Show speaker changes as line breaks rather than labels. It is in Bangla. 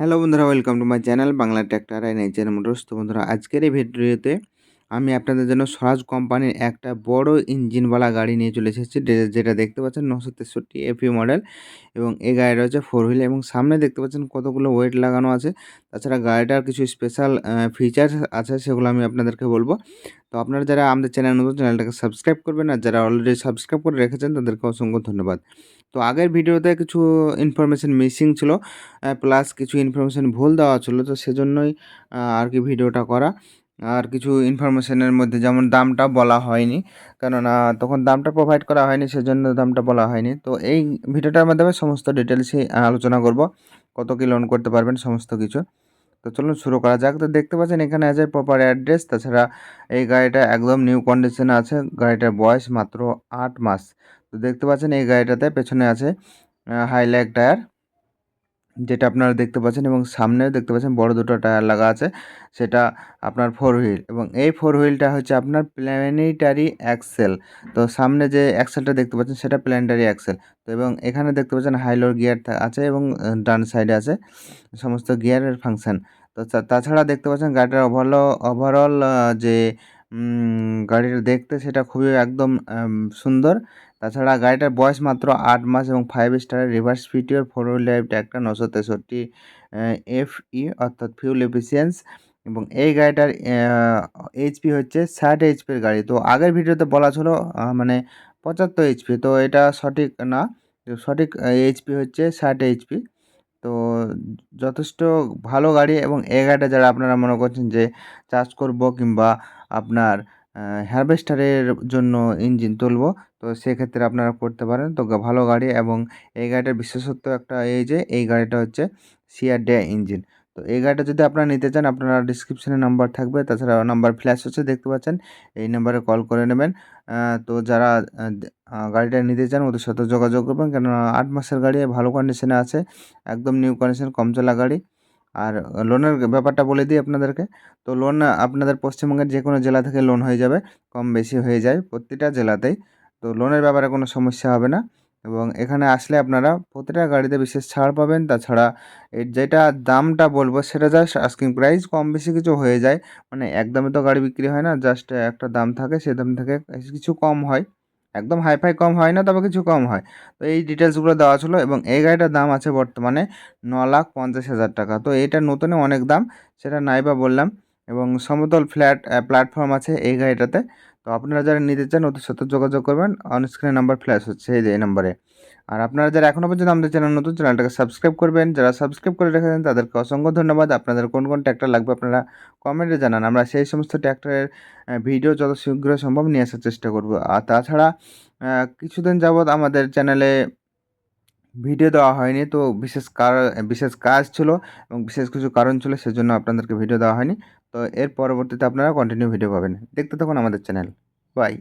হ্যালো বন্ধুরা welcome to my channel Bangla tractor and HN motors তো বন্ধুরা, আজকের এই ভিডিওতে আমি আপনাদের জন্য স্বরাজ কোম্পানির একটা বড় ইঞ্জিনওয়ালা গাড়ি নিয়ে চলে এসেছি যেটা দেখতে পাচ্ছেন নশো তেষট্টি এফি মডেল এবং এই গাড়িটা হচ্ছে ফোর হুইল এবং সামনে দেখতে পাচ্ছেন কতগুলো ওয়েট লাগানো আছে। তাছাড়া গাড়িটার কিছু স্পেশাল ফিচার্স আছে, সেগুলো আমি আপনাদেরকে বলব। তো আপনারা যারা আমাদের চ্যানেল নতুন, চ্যানেলটাকে সাবস্ক্রাইব করবেন আর যারা অলরেডি সাবস্ক্রাইব করে রেখেছেন, তাদেরকে অসংখ্য ধন্যবাদ। তো আগের ভিডিওতে কিছু ইনফরমেশন মিসিং ছিল প্লাস কিছু ইনফরমেশান ভুল দেওয়া ছিল, তো সেজন্যই আর কি ভিডিওটা করা। আর কিছু ইনফরমেশনের মধ্যে যেমন দামটা বলা হয়নি, কেননা তখন দামটা প্রোভাইড করা হয়নি, সেজন্য দামটা বলা হয়নি। তো এই ভিডিওটার মাধ্যমে সমস্ত ডিটেলসই আলোচনা করব, কত কি লোন করতে পারবেন, সমস্ত কিছু। তো চলুন শুরু করা যাক। তো দেখতে পাচ্ছেন এখানে আছে প্রপার অ্যাড্রেস তাছাড়া এই গাড়িটা একদম নিউ কন্ডিশনে আছে। গাড়িটার বয়স মাত্র আট মাস। তো দেখতে পাচ্ছেন এই গাড়িটাতে পেছনে আছে হাইল্যাক টায়ার যেটা আপনারা দেখতে পাচ্ছেন এবং সামনেও দেখতে পাচ্ছেন বড় দুটো টায়ার লাগা আছে, সেটা আপনার ফোর হুইল এবং এই ফোর হুইলটা হচ্ছে আপনার প্ল্যানেটারি অ্যাক্সেল তো সামনে যে অ্যাক্সেলটা দেখতে পাচ্ছেন সেটা প্ল্যানেটারি অ্যাক্সেল তো এবং এখানে দেখতে পাচ্ছেন হাইলোর গিয়ার আছে এবং ডান সাইডে আছে সমস্ত গিয়ারের ফাংশন তো তাছাড়া দেখতে পাচ্ছেন গাড়িটার ওভারঅল ওভারঅল যে গাড়িটা দেখতে সেটা খুবই একদম সুন্দর। তাছাড়া গাড়িটার বয়স মাত্র আট মাস এবং ফাইভ স্টারের রিভার্স ফিটিওর ফোর হুইল ড্রাইভ একটা নশো তেষট্টি এফ ই অর্থাৎ ফিউল এফিসিয়েন্স এবং এই গাড়িটার এইচপি হচ্ছে ষাট এইচপির গাড়ি। তো আগের ভিডিওতে বলা ছিল মানে পঁচাত্তর এইচপি তো এটা সঠিক না। সঠিক এইচপি হচ্ছে ষাট এইচপি তো যথেষ্ট ভালো গাড়ি এবং এই গাড়িটা যারা আপনারা মনে করছেন যে চাষ করব কিংবা আপনার হারভেস্টারের জন্য ইঞ্জিন তুলব, তো সেক্ষেত্রে আপনারা করতে পারেন। তো ভালো গাড়ি এবং এই গাড়িটার বিশেষত্ব একটা এই যে, এই গাড়িটা হচ্ছে সিআর ডে ইঞ্জিন তো এই গাড়িটা যদি আপনারা নিতে চান, আপনারা ডিসক্রিপশনে নাম্বার থাকবে। তাছাড়া নাম্বার ফ্ল্যাশ হচ্ছে, দেখতে পাচ্ছেন। এই নাম্বারে কল করে নেবেন। তো যারা গাড়িটা নিতে চান, ওদের সাথে যোগাযোগ করবেন। কেননা আট মাসের গাড়ি, ভালো কন্ডিশনে আছে। একদম নিউ কন্ডিশন কম চলা গাড়ি। আর লোনের ব্যাপারটা বলে দিই আপনাদেরকে। তো লোন আপনাদের পশ্চিমবঙ্গের যে কোনো জেলা থেকে লোন হয়ে যাবে। কম বেশি হয়ে যায় প্রতিটা জেলাতেই। তো লোনের ব্যাপারে কোনো সমস্যা হবে না। এবং এখানে আসলে আপনারা প্রতিটা গাড়িতে বিশেষ ছাড় পাবেন। তাছাড়া এর যেটা দামটা বলব সেটা জাস্ট আস্কিং প্রাইস কম বেশি কিছু হয়ে যায়। মানে একদমে তো গাড়ি বিক্রি হয় না জাস্ট একটা দাম থাকে, সে দাম থেকে কিছু কম হয়। একদম হাইফাই কম হয় না, তবে কিছু কম হয়। তো এই ডিটেলসগুলো দেওয়া ছিল এবং এই গাড়িটার দাম আছে বর্তমানে ন লাখ পঞ্চাশ হাজার টাকা। তো এটা নতুনে অনেক দাম, সেটা নাইবা বললাম। এবং সমতল ফ্ল্যাট প্ল্যাটফর্ম আছে এই গাড়িটাতে। তো আপনারা যারা নিতে চান, ওদের সাথে যোগাযোগ করবেন। অন স্ক্রিনে নাম্বার ফ্ল্যাশ হচ্ছে এই যে এই নাম্বারে আর আপনারা যারা এখনও পর্যন্ত আমাদের চ্যানেল নতুন চ্যানেলটাকে সাবস্ক্রাইব করবেন। যারা সাবস্ক্রাইব করে রেখেছেন, তাদেরকে অসংখ্য ধন্যবাদ। আপনাদের কোন কোন ট্র্যাক্টর লাগবে আপনারা কমেন্টে জানান। আমরা সেই সমস্ত ট্র্যাক্টরের ভিডিও যত শীঘ্র সম্ভব নিয়ে আসার চেষ্টা করব। আর তাছাড়া কিছুদিন যাবৎ আমাদের চ্যানেলে ভিডিও দেওয়া হয়নি। তো বিশেষ কার, বিশেষ কাজ ছিল এবং বিশেষ কিছু কারণ ছিল সেজন্য আপনাদেরকে ভিডিও দেওয়া হয়নি। তো এর পরবর্তীতে আপনারা কন্টিনিউ ভিডিও পাবেন। দেখতে থাকুন আমাদের চ্যানেল বাই